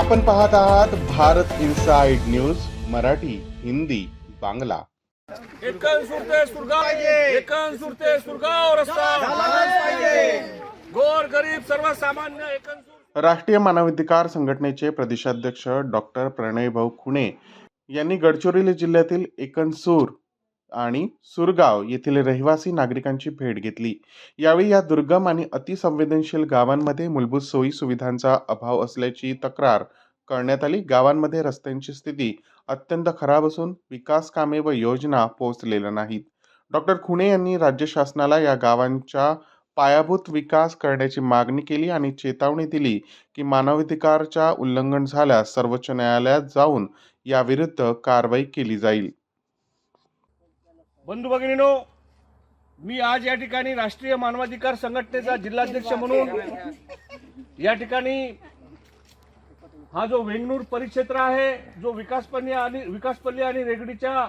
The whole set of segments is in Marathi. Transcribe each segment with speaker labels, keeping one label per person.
Speaker 1: आपण पाहत आहात भारत इनसाइड न्यूज मराठी हिंदी बांगला.
Speaker 2: एकन सुरते सुरगाव एकन सुरते सुरगाव रस्ता. गोर गरीब सर्वसामान्य एकन सुर
Speaker 1: राष्ट्रीय मानवाधिकार संघटनेचे प्रदेशाध्यक्ष डॉक्टर प्रणयभाऊ खुणे यांनी गडचिरोली जिल्ह्यातील एकनसूर आणि सुरगाव येथील रहिवासी नागरिकांची भेट घेतली. यावेळी या दुर्गम आणि अतिसंवेदनशील गावांमध्ये मूलभूत सोयी सुविधांचा अभाव असल्याची तक्रार करण्यात आली. गावांमध्ये रस्त्यांची स्थिती अत्यंत खराब असून विकास कामे व योजना पोहोचलेल्या नाहीत. डॉक्टर खुणे यांनी राज्य शासनाला या गावांच्या पायाभूत विकास करण्याची मागणी केली आणि चेतावणी दिली की मानवाधिकारच्या उल्लंघन झाल्यास सर्वोच्च न्यायालयात जाऊन याविरुद्ध कारवाई केली जाईल.
Speaker 2: बंधू भगिनीनो मी आज या ठिकाणी राष्ट्रीय मानवाधिकार संघटनेचा जिल्हाध्यक्ष म्हणून या ठिकाणी हा जो वेंगणूर परिक्षेत्र आहे जो विकासपल्ली आणि विकासपल्ली आणि रेगडीच्या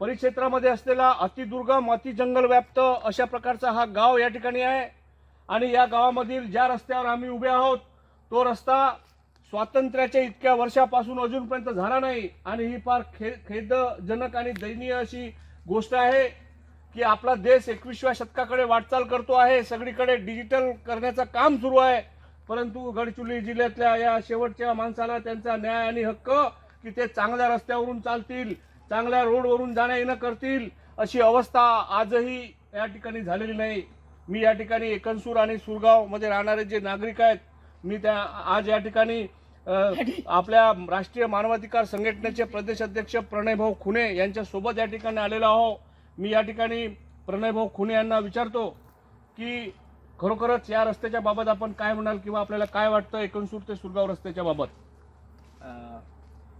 Speaker 2: परिक्षेत्रामध्ये असलेला अतिदुर्गम अति जंगल व्याप्त अशा प्रकारचा हा गाव या ठिकाणी आहे. आणि या गावामधील ज्या रस्त्यावर आम्ही उभे आहोत तो रस्ता स्वातंत्र्याच्या इतक्या वर्षापासून अजूनपर्यंत झाला नाही. आणि ही फार खे खेदजनक आणि दयनीय अशी गोष्ट आहे की आपला देश एकविसव्या शतकाकडे वाटचाल करतो आहे. सगळीकडे डिजिटल करण्याचं काम सुरू आहे. परंतु गडचिरोली जिल्ह्यातल्या या शेवटच्या माणसाला त्यांचा न्याय आणि हक्क की ते चांगल्या रस्त्यावरून चालतील चांगल्या रोडवरून जाण्या येणं करतील अशी अवस्था आजही या ठिकाणी झालेली नाही. मी या ठिकाणी एकनसूर आणि सुरगावमध्ये राहणारे जे नागरिक आहेत मी त्या आज या ठिकाणी आपल्या राष्ट्रीय मानवाधिकार संघटनेचे प्रदेश अध्यक्ष प्रणयभाऊ खुणे यांच्या सोबत या ठिकाणी आलेलो आहो. मी या ठिकाणी प्रणयभाऊ खुणे यांना विचारतो की खरोखरच या रस्त्याच्या बाबत आपण काय म्हणाल किंवा आपल्याला काय वाटतं एकनसूर ते सुरगाव रस्त्याच्या बाबत?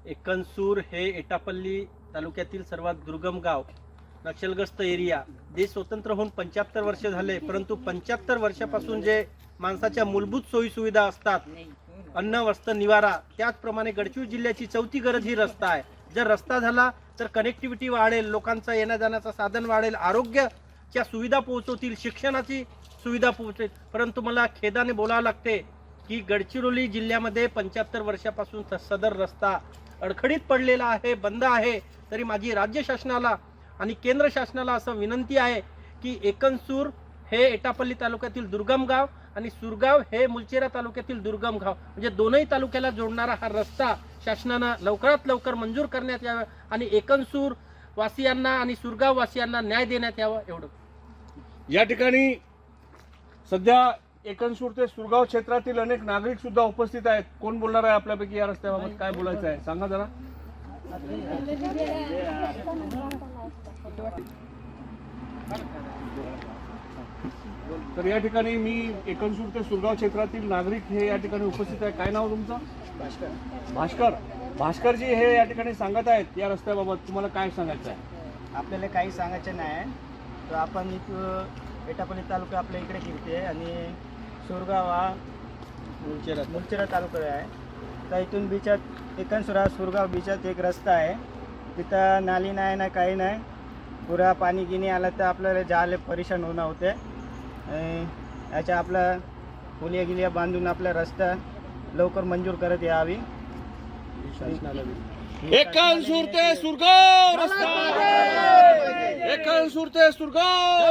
Speaker 3: एकनसूर हे एटापल्ली तालुक्यातील सर्वात दुर्गम गाव नक्षलग्रस्त एरिया. देश स्वतंत्र होऊन पंच्याहत्तर वर्ष झाले परंतु पंच्याहत्तर वर्षापासून जे माणसाच्या मूलभूत सोयी सुविधा असतात अन्न वस्त्र निवारा त्याचप्रमाणे गडचिरोली जिल्ह्याची चौथी गरज ही रस्ता आहे. जर रस्ता झाला तर कनेक्टिव्हिटी वाढेल लोकांचा येण्या जाण्याचं साधन वाढेल आरोग्याच्या सुविधा पोहोचवतील शिक्षणाची सुविधा पोहोचेल. परंतु मला खेदाने बोलावं लागते की गडचिरोली जिल्ह्यामध्ये पंच्याहत्तर वर्षापासून स- सदर रस्ता अडखडीत पडलेला आहे बंद आहे. तरी माझी राज्य शासनाला आणि केंद्र शासनाला असं विनंती आहे की एकनसूर हे एटापल्ली तालुक्यातील दुर्गम गाव आणि सुरगाव हे मुलचेरा तालुक्यातील दुर्गम गाव. म्हणजे दोनही तालुक्याला जोडणारा हा रस्ता शासनानं लवकरात लवकर मंजूर करण्यात यावा आणि एकनसूर वासियांना आणि सुरगाव वासियांना न्याय देण्यात यावा एवढं.
Speaker 2: या ठिकाणी सध्या एकनसूर ते सुरगाव क्षेत्रातील अनेक नागरिक सुद्धा उपस्थित आहेत. कोण बोलणार आहे आपल्यापैकी या रस्त्याबाबत? काय बोलायचं आहे? सांगा जरा. तर या ठिकाणी मी एकनसूर ते सुरगाव क्षेत्रातील नागरिक हे या ठिकाणी उपस्थित आहे. काय नाव तुमचं? भास्कर. भास्करजी हे या ठिकाणी सांगत आहेत या रस्त्याबाबत. तुम्हाला काय सांगायचं आहे?
Speaker 4: आपल्याला काही सांगायचं नाही. तर आपण इथं एटापल्ली तालुका आपल्या इकडे फिरते आणि सुरगाव हा
Speaker 3: मुलचेरा.
Speaker 4: मुलचेरा तालुका आहे. तर इथून बीचात एकनसुरा सुरगाव बीचात एक रस्ता आहे. तिथं नाली नाही ना काही नाही. पुरा पाणी गिनी आलं तर आपल्याला जायला परेशान होणं होते. याच्या आपला पुलिया गिलिया बांधून आपला रस्ता लवकर मंजूर करत यावी.
Speaker 2: एकनसूर सुरते सुरगाव रस्ता. एकनसूर सुरते सुरगाव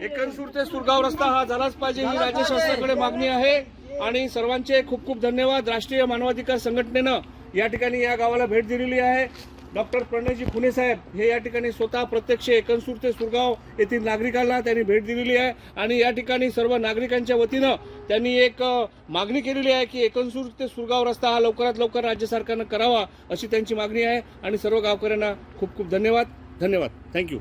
Speaker 2: एकनसूर सुरते सुरगाव रस्ता हा झालाच पाहिजे ही राज्य शासनाकडे मागणी आहे. आणि सर्वांचे खूप खूप धन्यवाद. राष्ट्रीय मानवाधिकार संघटनेनं या ठिकाणी या गावाला भेट दिलेली आहे. डॉक्टर प्रणयजी खुने साहेब हे या ठिकाणी स्वतः प्रत्यक्ष एकनसूर ते सुरगाव येथील नागरिकांना त्यांनी भेट दिलेली आहे. आणि या ठिकाणी सर्व नागरिकांच्या वतीनं त्यांनी एक मागणी केलेली आहे की एकनसूर ते सुरगाव रस्ता हा लवकरात लवकर राज्य सरकारनं करावा अशी त्यांची मागणी आहे. आणि सर्व गावकऱ्यांना खूप खूप धन्यवाद. धन्यवाद. थँक्यू